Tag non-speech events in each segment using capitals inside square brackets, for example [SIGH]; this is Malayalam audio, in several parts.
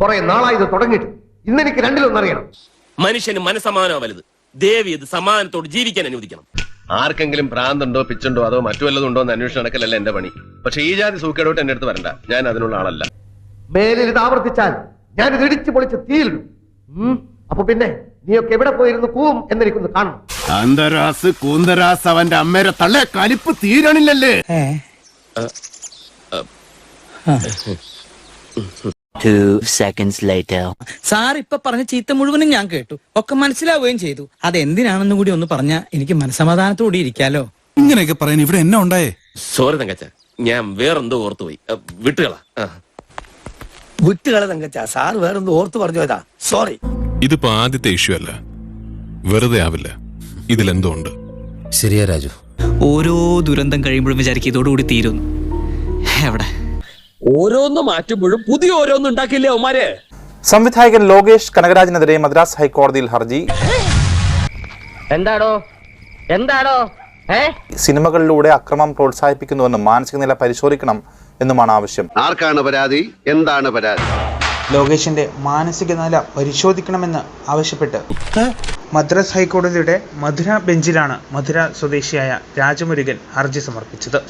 കുറെ നാളായി ഇത് തുടങ്ങിയിട്ട്. ഇന്നെനിക്ക് രണ്ടിലൊന്നറിയണം മനുഷ്യന് മനസമാനോ വലുത് ദേവി ഇത് സമാനത്തോട് ജീവിക്കാൻ അനുവദിക്കണം. ആർക്കെങ്കിലും പ്രാന്തുണ്ടോ പിച്ചുണ്ടോ അതോ മറ്റു വല്ലതും ഉണ്ടോ എന്ന് അന്വേഷണം നടക്കലല്ല എന്റെ പണി. പക്ഷെ ഈ ജാതി സൂക്കേടോട്ട് എന്റെ അടുത്ത് വരണ്ട. ഞാൻ അതിനുള്ള ആളല്ല. മേലിൽ ഇത് ആവർത്തിച്ചാൽ ഞാൻ ഇത് ഇടിച്ചു പൊളിച്ച് തീയിലിടും. അപ്പൊ പിന്നെ നീയൊക്കെ എവിടെ പോയിരുന്നു കൂവും എന്നെനിക്കൊന്ന് കാണണം. അന്തരാസ് കൂന്തരാസ് അവന്റെ അമ്മേരെ തള്ളെ കലിപ്പ് തീരണില്ലല്ലേ? Two seconds later. സാർ ഇപ്പൊ പറഞ്ഞ ചീത്ത മുഴുവനും ഞാൻ കേട്ടു. ഒക്കെ മനസ്സിലാവുകയും ചെയ്തു. അത് എന്തിനാണെന്ന് കൂടി ഒന്ന് പറഞ്ഞ എനിക്ക് മനസമാധാനത്തോടെ ഇരിക്കാലോ. ഇങ്ങനെയൊക്കെ പറയാൻ ഇവിടെ എന്നാ ഉണ്ടായേ? സോറി തങ്കച്ച. ഞാൻ വേറെന്തോ ഓർത്തുപോയി വിട്ടുകള വിട്ടുകളാ. ആ. വിട്ടുകളെ തങ്കച്ച. സാർ വേറൊന്ന് ഓർത്തു പറഞ്ഞു പോയതാ. സോറി ഇതിപ്പോ ആദ്യത്തെ ഇഷ്യൂ അല്ല. വെറുതെ ആവില്ല. ഇതിലെന്തോ ഉണ്ട്. ശരിയാ രാജു. ഓരോ ദുരന്തം കഴിയുമ്പോഴും വിചാരിക്കും ഇതോടുകൂടി തീരുന്നു എവിടെ? ഓരോന്ന് മാറ്റുമ്പോഴും പുതിയ ഓരോന്ന് ഉണ്ടാക്കില്ലേ അവന്മാര്? സംവിധായകൻ ലോകേഷ് കനകരാജിനെതിരെ മദ്രാസ് ഹൈക്കോടതിയിൽ ഹർജി. എന്താണോ എന്താണോ സിനിമകളിലൂടെ അക്രമം പ്രോത്സാഹിപ്പിക്കുന്നുവെന്ന് മാനസിക നില പരിശോധിക്കണം എന്നുമാണ് ആവശ്യം. ആർക്കാണ് പരാതി? എന്താണ് പരാതി? ലോകേഷിന്റെ മാനസിക നില പരിശോധിക്കണമെന്ന് ആവശ്യപ്പെട്ട് മദ്രാസ് ഹൈക്കോടതിയുടെ മധുര ബെഞ്ചിലാണ് മധുര സ്വദേശിയായ രാജമുരുകൻ ഹർജി സമർപ്പിച്ചത്.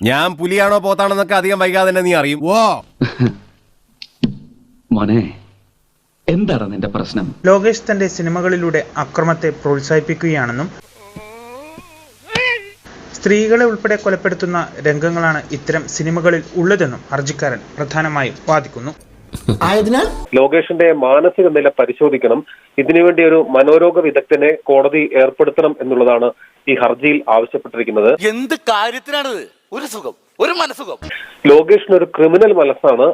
ഞാൻ പുലിയാണോ പോത്താണെന്നൊക്കെ അധികം വൈകാതെ തന്നെ നീ അറിയും. ഓ [LAUGHS] മോനെ എന്താണ് നിന്റെ പ്രശ്നം? ലോകേഷ് തന്റെ സിനിമകളിലൂടെ അക്രമത്തെ പ്രോത്സാഹിപ്പിക്കുകയാണെന്നും സ്ത്രീകളെ ഉൾപ്പെടെ കൊലപ്പെടുത്തുന്ന രംഗങ്ങളാണ് ഇത്തരം സിനിമകളിൽ ഉള്ളതെന്നും ഹർജിക്കാരൻ പ്രധാനമായും വാദിക്കുന്നു. ആയതിനാൽ? ലോകേഷിന്റെ മാനസിക നില പരിശോധിക്കണം. ഇതിനുവേണ്ടി ഒരു മനോരോഗ വിദഗ്ധനെ കോടതി ഏർപ്പെടുത്തണം എന്നുള്ളതാണ് ഈ ഹർജിയിൽ ആവശ്യപ്പെട്ടിരിക്കുന്നത്. എന്ത് കാര്യത്തിനാണിത്? ഒരു സുഖം ഒരു മനസുഖം ലോകേഷിന് ഒരു ക്രിമിനൽ മനസ്സാണ്.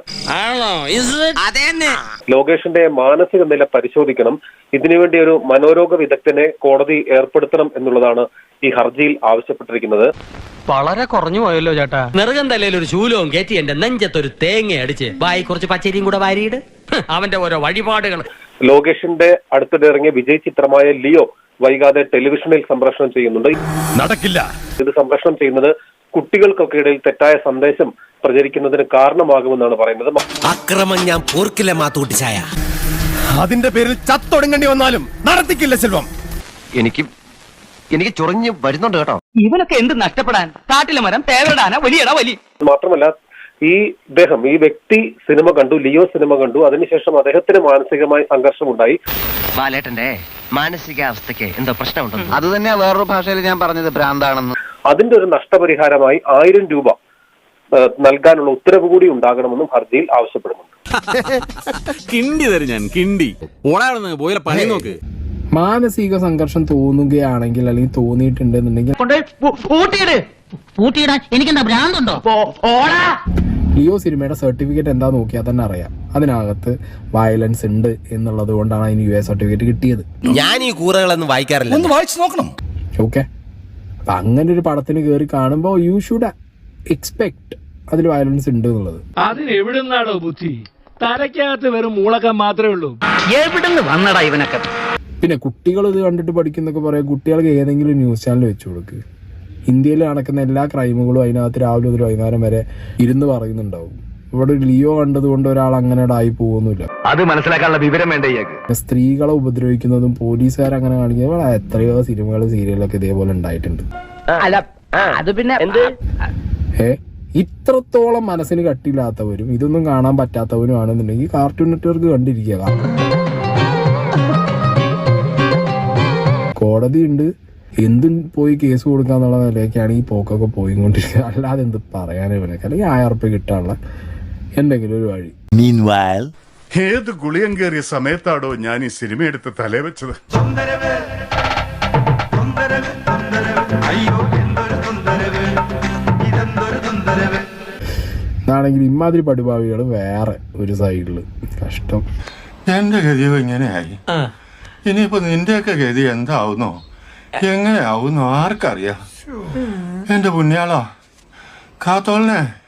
ലോകേഷിന്റെ മാനസിക നില പരിശോധിക്കണം. ഇതിനുവേണ്ടി ഒരു മനോരോഗ വിദഗ്ധനെ കോടതി ഏർപ്പെടുത്തണം എന്നുള്ളതാണ് ഈ ഹർജിയിൽ ആവശ്യപ്പെട്ടിരിക്കുന്നത്. വളരെ കുറഞ്ഞു പോയല്ലോ ചേട്ടാ. നെറുകം തലയിൽ ഒരു ശൂലവും കയറ്റി എന്റെ നെഞ്ചത്തൊരു തേങ്ങ അടിച്ച് വായി കുറച്ച് പച്ചരിയും കൂടെ വാരിയിട്. അവന്റെ ഓരോ വഴിപാടുകൾ. ലോകേഷിന്റെ അടുത്തിടെ ഇറങ്ങിയ വിജയ് ചിത്രമായ ലിയോ വൈകാതെ ടെലിവിഷനിൽ സംപ്രേഷണം ചെയ്യുന്നുണ്ട്. നടക്കില്ല. ഇത് സംപ്രേഷണം ചെയ്യുന്നത് കുട്ടികൾക്കൊക്കെ ഇടയിൽ തെറ്റായ സന്ദേശം പ്രചരിക്കുന്നതിന് കാരണമാകുമെന്നാണ് പറയുന്നത്. അക്രമം ഞാൻ പോർക്കില്ല മാത്തൂട്ടിച്ചായ അതിന്റെ പേരിൽ ചത്തൊടുങ്ങേണ്ടി വന്നാലും നടത്തിക്കില്ല സെൽവം എനിക്ക് എനിക്ക് ചൊറിഞ്ഞ് വരുന്നുണ്ട് കേട്ടോ. ഇവനൊക്കെ എന്ത് നഷ്ടപ്പെടാൻ? കാട്ടിലെ മരം തേവരടാന വലിയടാ വലി. മാത്രമല്ല ഈ ഇദ്ദേഹം ഈ വ്യക്തി സിനിമ കണ്ടു ലിയോ സിനിമ കണ്ടു അതിനുശേഷം അദ്ദേഹത്തിന് മാനസികമായി സംഘർഷമുണ്ടായി. ബാലേട്ടന്റെ മാനസികാവസ്ഥക്ക് എന്തോ പ്രശ്നമുണ്ടോ അത് തന്നെയാ വേറൊരു ഭാഷയിൽ ഞാൻ പറഞ്ഞത് ഭ്രാന്താണെന്ന്. അതിന്റെ ഒരു നഷ്ടപരിഹാരമായി ആയിരം രൂപ നൽകാനുള്ള ഉത്തരവ് കൂടി ഉണ്ടാകണമെന്നും ഹർജിയിൽ ആവശ്യപ്പെടുന്നുണ്ട്. [LAUGHS] കിണ്ടി തരും ഞാൻ കിണ്ടി. പണി നോക്ക്. മാനസിക സംഘർഷം തോന്നുകയാണെങ്കിൽ അല്ലെങ്കിൽ തോന്നിയിട്ടുണ്ടെന്നുണ്ടെങ്കിൽ എനിക്കെന്താ ഭ്രാന്തുണ്ടോ? ഓടാ ലിയോ സിനിമയുടെ സർട്ടിഫിക്കറ്റ് എന്താ നോക്കിയാൽ തന്നെ അറിയാം. അതിനകത്ത് വയലൻസ് ഉണ്ട് എന്നുള്ളത് കൊണ്ടാണ് അതിന് യു എ സർട്ടിഫിക്കറ്റ് കിട്ടിയത്. ഞാൻ ഈ കൂറകളൊന്നും വായിക്കാറില്ല. ഒന്ന് വായിച്ചു നോക്കണം. ഓക്കെ. അപ്പൊ അങ്ങനെ ഒരു പടത്തിന് കയറി കാണുമ്പോൾ യു ഷുഡ് എക്സ്പെക്ട് അതിൽ വയലൻസ് ഉണ്ട് എന്നുള്ളത്. അതിന് എവിടെ നിന്നാണോ ബുദ്ധി? തലയ്ക്കകത്ത് വെറും മൂളക്കം മാത്രമേ ഉള്ളൂ. എവിടുന്ന് വന്നടാ ഇവനൊക്കെ? പിന്നെ കുട്ടികൾ ഇത് കണ്ടിട്ട് പഠിക്കുന്നൊക്കെ പറയാം കുട്ടികൾക്ക് ഏതെങ്കിലും ന്യൂസ് ചാനൽ വെച്ചു കൊടുക്ക്. ഇന്ത്യയിൽ നടക്കുന്ന എല്ലാ ക്രൈമുകളും അതിനകത്ത് രാവിലെ മുതൽ വൈകുന്നേരം വരെ ഇരുന്ന് പറയുന്നുണ്ടാവും. ഇവിടെ ലിയോ കണ്ടതുകൊണ്ട് ഒരാൾ അങ്ങനെ ആയി പോകുന്നില്ല. അത് മനസ്സിലാക്കാനുള്ള വിവരം വേണ്ട സ്ത്രീകളെ ഉപദ്രവിക്കുന്നതും പോലീസുകാർ അങ്ങനെ കാണിക്കുന്നതും എത്രയോ സിനിമകളും സീരിയലൊക്കെ ഇതേപോലെ ഉണ്ടായിട്ടുണ്ട്. അത് പിന്നെ ഏ ഇത്രത്തോളം മനസ്സിന് കട്ടിയില്ലാത്തവരും ഇതൊന്നും കാണാൻ പറ്റാത്തവരും ആണെന്നുണ്ടെങ്കിൽ കാർട്ടൂൺ നെറ്റ്വർക്ക് കണ്ടിരിക്കുക. കോടതി ഉണ്ട്. എന്തും പോയി കേസ് കൊടുക്കാന്നുള്ള നിലയ്ക്കാണ് ഈ പോക്കൊക്കെ പോയിക്കൊണ്ടിരിക്കുക. അല്ലാതെ എന്ത് പറയാനും ഇവനൊക്കെ? അല്ലെങ്കിൽ ആയിരം ഉറുപ്പ്യ കിട്ടാനുള്ള എന്തെങ്കിലും ഒരു വഴി. ഏത് ഗുളിയം കയറിയ സമയത്താടോ ഞാൻ ഈ സിനിമ എടുത്ത് തലേ വെച്ചത്? എന്നാണെങ്കിൽ ഇമാതിരി പടുഭാവികൾ വേറെ ഒരു സൈഡിൽ. കഷ്ടം. എന്റെ ഗതി ഇങ്ങനെയായി. ഇനിയിപ്പോ നിന്റെയൊക്കെ ഗതി എന്താവുന്നോ? എങ്ങനെയാവുന്നോ ആർക്കറിയാം? എന്റെ പുണ്യാളോ കാത്തോളിനെ